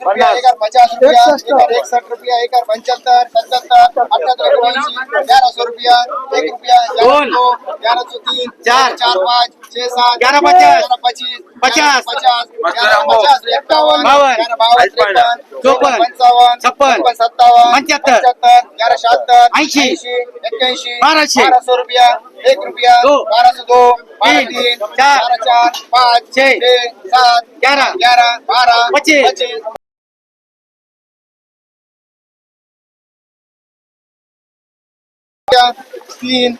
रुपया एक पचास रुपया एक एकसठ रुपया एक पंचहत्तर सत्तर अठहत्तर एकोणऐंशी ग्यारह सौ रुपया एक रुपया दोन. दो ग्यारह सौ तीन चार. चार पाँच छह सात ग्यारह पचास. ग्यारह पच्चीस पचास. पचास ग्यारह पचास इक्यावन बावन. ग्यारह एक रुपया दो. बारह सौ दो बारह तीन. चार. बारह चार पाँच छह. छह सात ग्यारह. ग्यारह बारह पच्चीस. पच्चीस तीन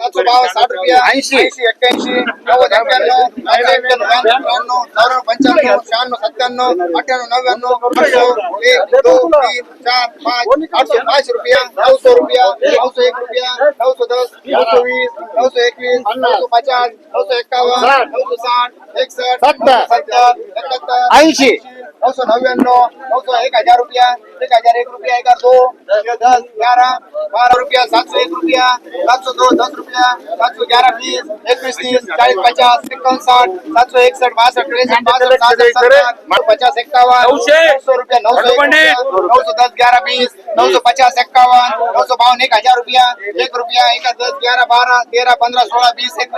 ऐंशी. ऐंशी एक्क्याऐंशी नव्वद एक्क्याण्णव चौऱ्याण्णव पंच्याण्णव शहाण्णव सत्त्याण्णव अठ्ठ्याण्णव नव्याण्णव एक दोन तीन चार पाच आठशे पाच रुपया नऊशे रुपया नऊशे एक रुपया नऊशे दस नऊशे वीस नऊशे एकवीस नऊशे पचास नऊशे एक्कावन्न नऊशे साठ एकसष्ट सत्तर. सत्तर एकाहत्तर ऐंशी. नऊशे नव्याण्णव नऊशे एक हज़ार रुपया एक हज़ार एक रुपया एक दो दस ग्यारह बारह रुपया सात सौ एक रुपया सात सौ दो दस रुपया सात सौ ग्यारह बीस एकवीस तीस चालीस पचास इक्यावन साठ सात सौ एकसठ बासठ तिरसठ पचास इक्यावन. नौ सौ रुपया नौ सौ नौ सौ दस ग्यारह बीस नौ सौ पचास इक्यावन नौ सौ बावन एक हज़ार रुपया एक रुपया एक दस ग्यारह बारह तेरह पंद्रह सोलह बीस एक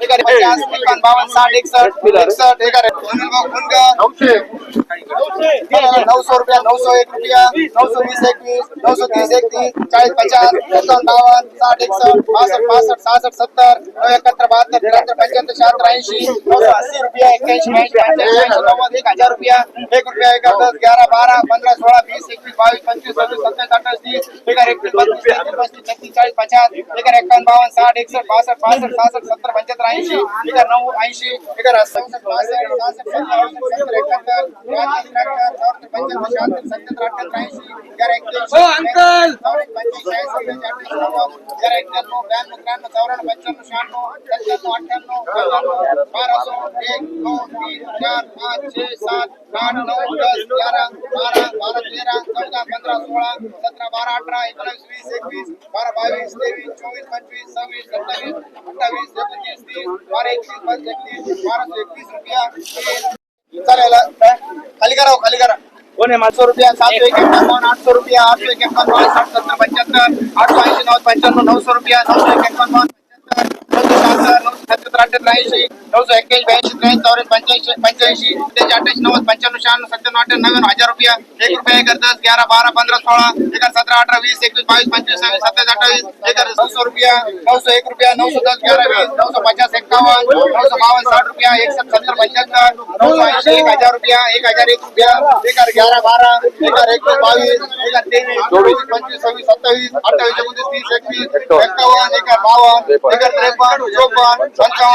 पचास इक्यावन बावन साठ एकसठ एकसठ एक नौ सौ रुपया नौ सौ एक रुपया नौ सौ बीस एकवीस नौ सौ तीस एकतीस चालीस पचास सत्तावन बावन साठ एकसठ बासठ बासठ सहासठ सत्तर नौ एकाहत्तर बहात्तर त्र्याहत्तर पंच्याहत्तर शहात्तर ऐंशी नौ सौ अस्सी रुपया एक्क्याऐंशी ऐंशी नव्वद एक हज़ार रुपया एक रुपया एक दस ग्यारह बारह पंद्रह सोळा बीस एकवीस बावीस पंचवीस सव्वीस सत्तावीस अठ्ठावीस तीस एक एकतीस बत्तीस पस्तीस छत्तीस चाळीस पचास एक एकावन्न बावन्न साठ एकसष्ट बासष्ट पासष्ट सहासष्ट सत्तर पंच्याहत्तर ऐंशी एक नऊ ऐंशी एक एक अंकल. एक पंच्याण्णव शहाण्णव अठ्ठ्याण्णव एक दोन तीन चार पाच छह सात आठ नऊ दस ग्यारह बारह बारह तेरह चौदह पंधरा सोळा सतरा बारा अठरा एकोणीस वीस एकवीस बारा बावीस तेवीस चोवीस पंचवीस सव्वीस सत्तावीस अठ्ठावीस एकोणतीस तीस बारा एकतीस पाच एकतीस बाराशे एकतीस रुपया। चालेल खाली करा खाली करा। कोण आहे पाचशे रुपया सातशे एकावन्न आठशे रुपया आठशे एकावन्न बावीस साठ सत्तर पंच्याहत्तर आठशे ऐंशी नऊ पंच्याण्णव नऊशे रुपया नऊशे एकावन्न पंच्याहत्तर नऊशे शहात्तर नऊशे सत्तर अठ्ठ्याऐंशी हज़ार रुपया एक रुपया एक दस ग्यारा बारा पंधरा सोळा एक सतरा अठरा वीस एकवीस बावीस पंचवीस सव्वीस सत्तावीस अठ्ठावीस एक नऊशे रुपया एक रुपया रुपया एकसष्ट सत्तर एक हज़ार रुपया एक हज़ार एक रुपया एक हज़ार ग्यारा बारा एक एकवीस बावीस एक तेवीस चोवीस पंचवीस सव्वीस सत्तावीस अठ्ठावीस एकोणतीस तीस एकवीस एक्कावन्न एक हज़ार बावन्न एक हज़ार त्रेपन्न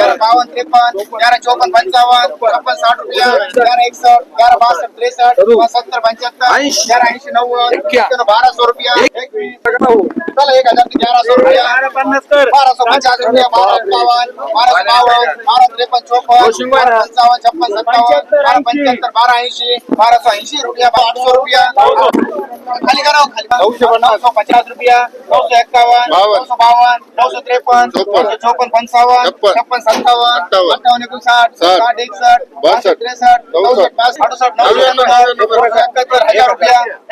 ग्यारह बावन तिरपन ग्यारह चौपन पंचावन छप्पन साठ रुपया ग्यारह एकसठ ग्यारह बासठ त्रेसठ सत्तर पंच्याहत्तर ऐंशी. ग्यारह नव्वद बारह सौ रुपया एकवीस एक हज़ार ग्यारह सौ रुपया बारह सौ पचास रुपया बारह इक्यावन बारह सौ बावन बारह त्रेपन चौपन पंचावन छप्पन सत्तावन बारह बारह ऐंशी बारह सौ ऐंशी रुपया आठ सौ रुपया। खाली करा. सौ पचास। रुपया नऊ सौ एक्कावन नऊ सौ बावन नऊ सौ त्रेपन्न नऊ सौ चौपन्न पंचावन्न छप्पन।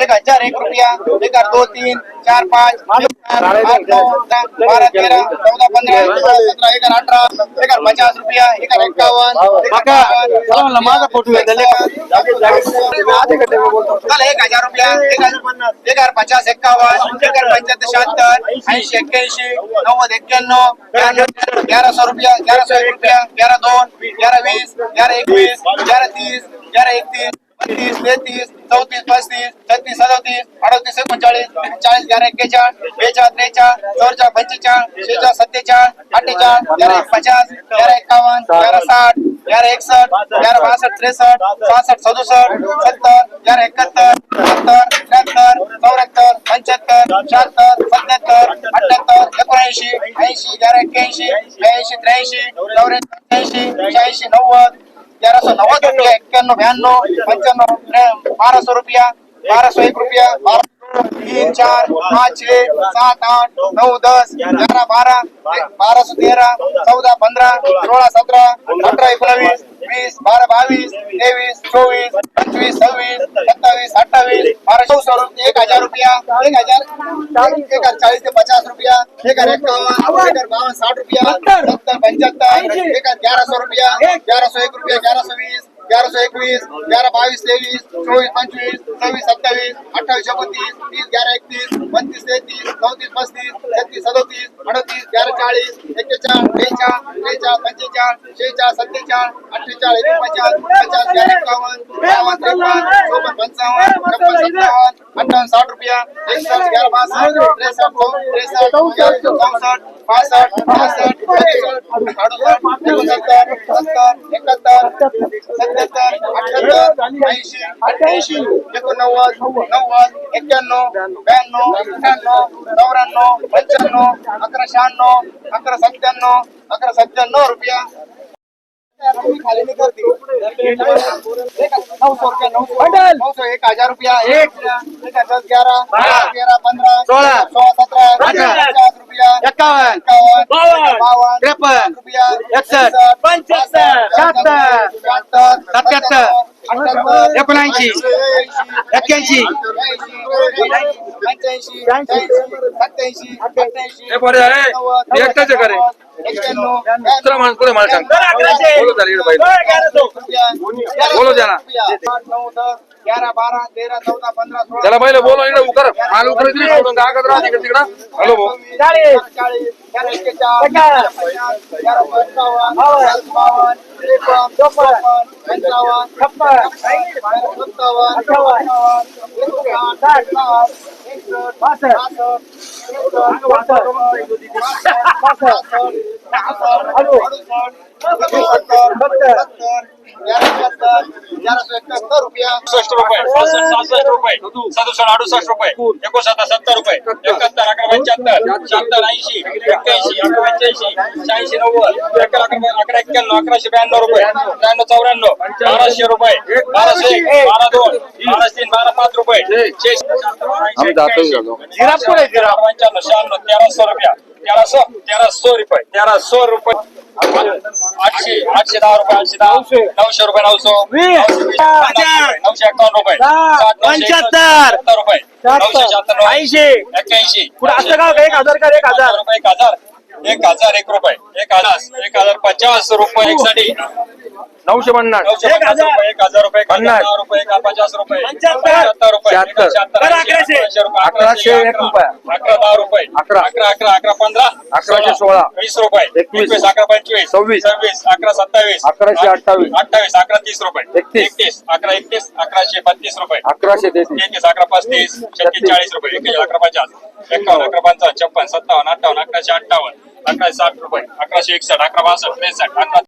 एक हज़ार एक रुपया एक हज़ार दो तीन चार पाच एक चार, आठ नऊ दहा, बारा तेरा चौदा पंधरा सोळा एक हज़ार अठरा एक पचास रुपया एक एक्कावन्न एक हज़ार माझा फ़ोटो एक हज़ार रुपया एक हज़ार पचास एक हज़ार पंच्याहत्तर शहात्तर ऐंशी एक्क्याऐंशी नव्वद एक्क्याण्णव ग्यारह सौ रुपया ग्यारह सौ एक रुपया ग्यारह दोन ग्यारह वीस ग्यारह एकवीस ग्यारह तीस ग्यारह एकतीस बत्तीस तेहतीस चौतीस पस्तीस छत्तीस सदोतीस अडतीस एकोणचाळीस चाळीस ग्यारह एक्केचाळ बेचाळ त्रेचाळ चौरचाळ पंचेचाळ शेचाळ सत्तेचाळ अठ्ठेचाळ ग्यारह पचास ग्यारह एकावन्न ग्यारह साठ ग्यारह एकसठ ग्यारा बासष्ट त्रेसष्ट सहासष्ट सदुसष्ट सत्तर ग्यारा एकाहत्तर सत्तर त्र्याहत्तर चौऱ्याहत्तर पंच्याहत्तर शहात्तर सत्याहत्तर अठ्याहत्तर एकोणऐंशी ऐंशी ग्यारा एक्क्याऐंशी ब्याऐंशी त्र्याऐंशी चौऱ्याऐंशी शहाऐंशी नव्वद तेराशे नव्वद रुपये एक्क्याण्णव ब्याण्णव पंच्याण्णव त्रे- बाराशे रुपया बाराशे एक रुपया बारा तीन चार पाच छे सात आठ नऊ दस ग्यारह बारा बारा सौ तेरह चौदह पंद्रह सोळा सतरा अठरा एकोणावीस वीस बारा बावीस तेवीस चोवीस पंचवीस सव्वीस सत्तावीस सौ सौ एक हज़ार रुपया, एक हज़ार एक चाळीस ते पचास रुपया, एक हज़ार एक्कावन्न एक बावन्न साठ रुपया, सत्तर, पचहत्तर, एक हज़ार ग्यारह सौ रुपया, ग्यारह सौ एक रुपया ग्यारह सौ वीस ग्यारह ग्यारह बाईस तेईस, चौबीस पंचवीस छव्वीस सत्तावीस अठ्ठावीस एकोणतीस तीस ग्यारह एकतीस बत्तीस तेहतीस चौतीस पस्तीस छत्तीस सदोतीस अडतीस, ग्यारह चाळीस एक्केचाळ बेचाळ त्रेचाळ पंचेचाळ शेहेचाळ सत्तेचाळ अठ्ठेचाळ एकोणपचास पचास पचास, ग्यारह एकावन्न बावन्न त्रेपन्न चौपन्न पंचावन्न छप्पन सत्तावन्न अठ्ठावन्न साठ रुपया एकसष्ट ग्यारह बासष्ट त्रेसष्ट त्रेसष्ट चौसष्ट पासष्ट पासष्ट सदुसष्ट अडुसष्ट एकोणसत्तर सत्तर एकाहत्तर एक हज़ार रुपया एक एक हज़ार ग्यारह तेरह पंद्रह एकोणऐंशी एक्क्याऐंशी एकटाच करे दुसरा माणूस पुढे मला सांग बोलो त्याला त्याला पहिले बोलो इकडे उकर माल उकर कागद राहा तिकडे तिकडं हॅलो भाऊ चाळीस સત્તર सहासष्ट रुपये सहासष्ट सहासष्ट रुपये सदुसष्ट अडुसष्ट रुपये एकोणसत्तर सत्तर रुपये एकाहत्तर अकरा पंच्याहत्तर शहात्तर ऐंशी एक्क्याऐंशी अकरा पंच्याऐंशी शहाऐंशी नव्वद अकरा अकरा अकरा एक्क्याण्णव अकराशे ब्याण्णव रुपये त्र्याण्णव चौऱ्याण्णव बाराशे रुपये बाराशे एक बारा दोन बारा तीन बारा पाच रुपये. पंच्याण्णव शहाण्णव तेराशे रुपया तेराशे तेराशे रुपये तेराशे रुपये आठशे आठशे दहा रुपये आठशे दहा. नऊशे. रुपये नऊशे. नऊशे पन्नास रुपये, पंच्याहत्तर. रुपये. नऊशे शहात्तर ऐंशी. एक्क्याऐंशी. पुढे असं का एक हजार का एक हजार? रुपये एक हजार. एक हजार एक रुपये. एक हजार एक हजार पचास रुपये एक साठी नऊशे पन्नास एक हजार रुपये पन्नास. रुपये पचास रुपये पंच्याहत्तर. पंच्याहत्तर रुपये शहात्तर. अकराशे. अकराशे एक अकरा. रुपया. अकरा दहा रुपये अकरा. अकरा अकरा अकरा पंधरा अकराशे सोळा. वीस रुपये एकवीस. अकरा पंचवीस सव्वीस. सव्वीस अकरा सत्तावीस अकराशे अठ्ठावीस. अठ्ठावीस अकरा तीस रुपये एकतीस. एकतीस अकरा एकतीस अकराशे बत्तीस रुपये अकराशे तेहतीस एकतीस अकरा पस्तीस छत्तीस चाळीस रुपये एकतीस अकरा पचास एकावन्न अकरा पंचावन्न छप्पन सत्तावन्न अठ्ठावन्न अकराशे अठ्ठावन्न अकराशे साठ रुपये अकराशे एकसष्ट अकरा बासष्ट त्रेसष्ट अकरा